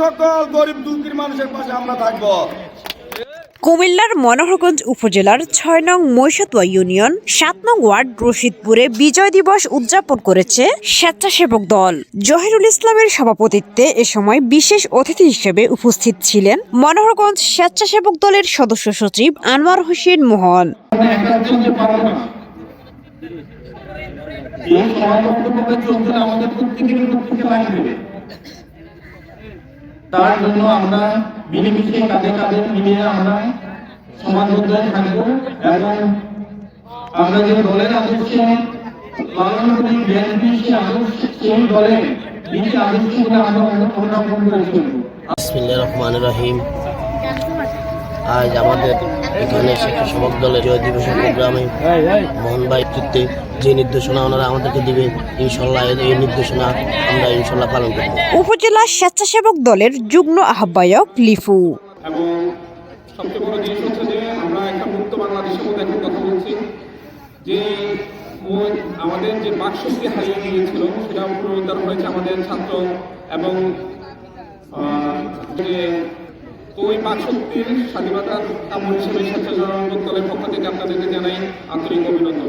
সকল গরিব দুঃখীর মানুষের পাশে আমরা থাকব। কুমিল্লার মনোহরগঞ্জ উপজেলার ছয় নং মৈশতুয়া ইউনিয়ন সাত নং ওয়ার্ড রশিদপুরে বিজয় দিবস উদযাপন করেছে স্বেচ্ছাসেবক দল। জহিরুল ইসলামের সভাপতিত্বে এ সময় বিশেষ অতিথি হিসেবে উপস্থিত ছিলেন মনোহরগঞ্জ স্বেচ্ছাসেবক দলের সদস্য সচিব আনোয়ার হোসেন মোহন। একটা তার জন্য আমরা মিলেমিশে কাঁধে কাঁধে মিলিয়ে আমরা সমাজবদ্ধ থাকব এবং আমরা যে দলের আদর্শে পালন করি বিএনপি সে আদর্শ সেই দলের নীতি আদর্শগুলো আমরা অনুসরণ করে চলব। রহমানির রহিম। আজ আমাদের এখানে স্বেচ্ছাসেবক দলের জয় দিবসের প্রোগ্রামে মোহন ভাই নেতৃত্বে যে নির্দেশনা ওনারা আমাদেরকে দিবে ইনশাল্লাহ এই- নির্দেশনা আমরা ইনশাল্লাহ পালন করব। উপজেলা স্বেচ্ছাসেবক দলের যুগ্ম আহ্বায়ক লিফু। এবং সবচেয়ে বড় জিনিস হচ্ছে যে আমরা একটা মুক্ত বাংলাদেশের মধ্যে এখন কথা বলছি যে আমাদের যে বাকশক্তি হারিয়ে গিয়েছিল সেটা পুনরুদ্ধার হয়েছে আমাদের ছাত্র এবং আহ, যে ওই বাকশক্তির স্বাধীনতার কামড় হিসেবে স্বেচ্ছাসেবক দলের পক্ষ থেকে আপনাদেরকে জানাই আন্তরিক অভিনন্দন।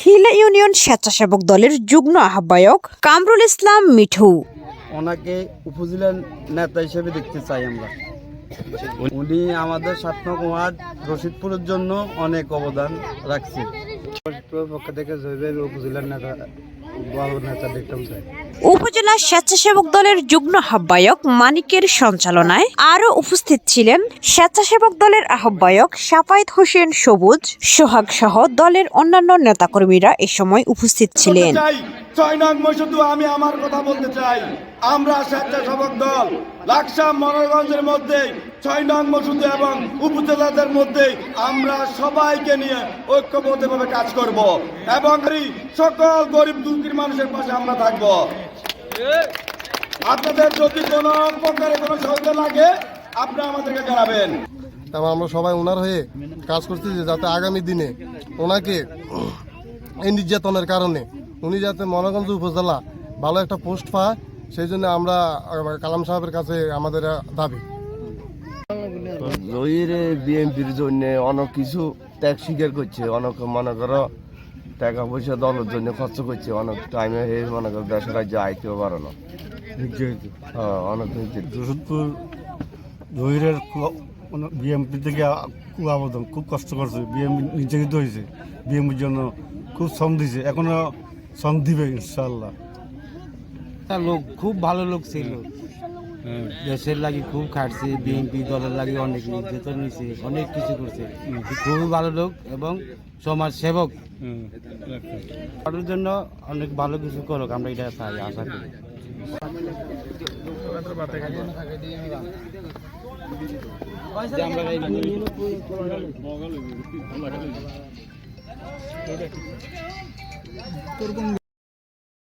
খিলা ইউনিয়ন স্বেচ্ছাসেবক দলের যুগ্ম আহ্বায়ক কামরুল ইসলাম মিঠু। ওনাকে উপজেলার নেতা হিসেবে দেখতে চাই আমরা। উনি আমাদের সাত নং ওয়ার্ড রশিদপুরের জন্য অনেক অবদান রাখছে পক্ষ থেকে উপজেলার নেতা উপজেলা স্বেচ্ছাসেবক দলের যুগ্ম আহ্বায়ক মানিকের সঞ্চালনায় আরও উপস্থিত ছিলেন স্বেচ্ছাসেবক দলের আহ্বায়ক সাফায়েত হোসেন সবুজ সোহাগ সহ দলের অন্যান্য নেতাকর্মীরা এ সময় উপস্থিত ছিলেন। ছয় নং মসুদু আমি আমার কথা বলতে চাই। আমরা স্বেচ্ছাসেবক দল লাকসাম মনোরগঞ্জের মধ্যে ছয় নং মসুদে এবং উপজেলাদের মধ্যে আমরা সবাইকে নিয়ে ঐক্যবদ্ধভাবে কাজ করব। এবং সকল গরিব দুঃখীর মানুষের পাশে আমরা থাকব। আপনাদের যদি কোনো প্রকারে কোনো সহযোগিতা লাগে, আপনারা আমাদেরকে জানাবেন। এবং আমরা সবাই ওনার হয়ে কাজ করতেছি যাতে আগামী দিনে ওনাকে এই নির্যাতনের কারণে উনি যাতে মনোগঞ্জ উপজেলা ভালো একটা পোস্ট পায়, সেই জন্য আমরা কালাম সাহেবের কাছে আমাদের দাবি। জহির বিএনপির জন্য অনেক কিছু ত্যাগ স্বীকার করছে। অনেক মনে করো টাকা পয়সা দলের জন্য খরচ করছে। অনেক টাইমে হে মনে করো দেশের রাজ্যে আইতেও পারে না। হ্যাঁ অনেক। যশোদপুর জহিরের বিএমপি থেকে খুব আবেদন খুব কষ্ট করছে। বিএমপি নির্যাতিত হয়েছে। বিএমপির জন্য খুব শ্রম দিয়েছে এখনও শ্রম দিবে ইনশাল্লাহ তার লোক খুব ভালো লোক ছিল। দেশের লাগি খুব খাটছে, বিএনপি দলের লাগি অনেক নির্যাতন হয়েছে অনেক কিছু করছে। খুবই ভালো লোক এবং সমাজ সেবক। কারোর জন্য অনেক ভালো কিছু করুক, আমরা এটা চাই, আশা করি।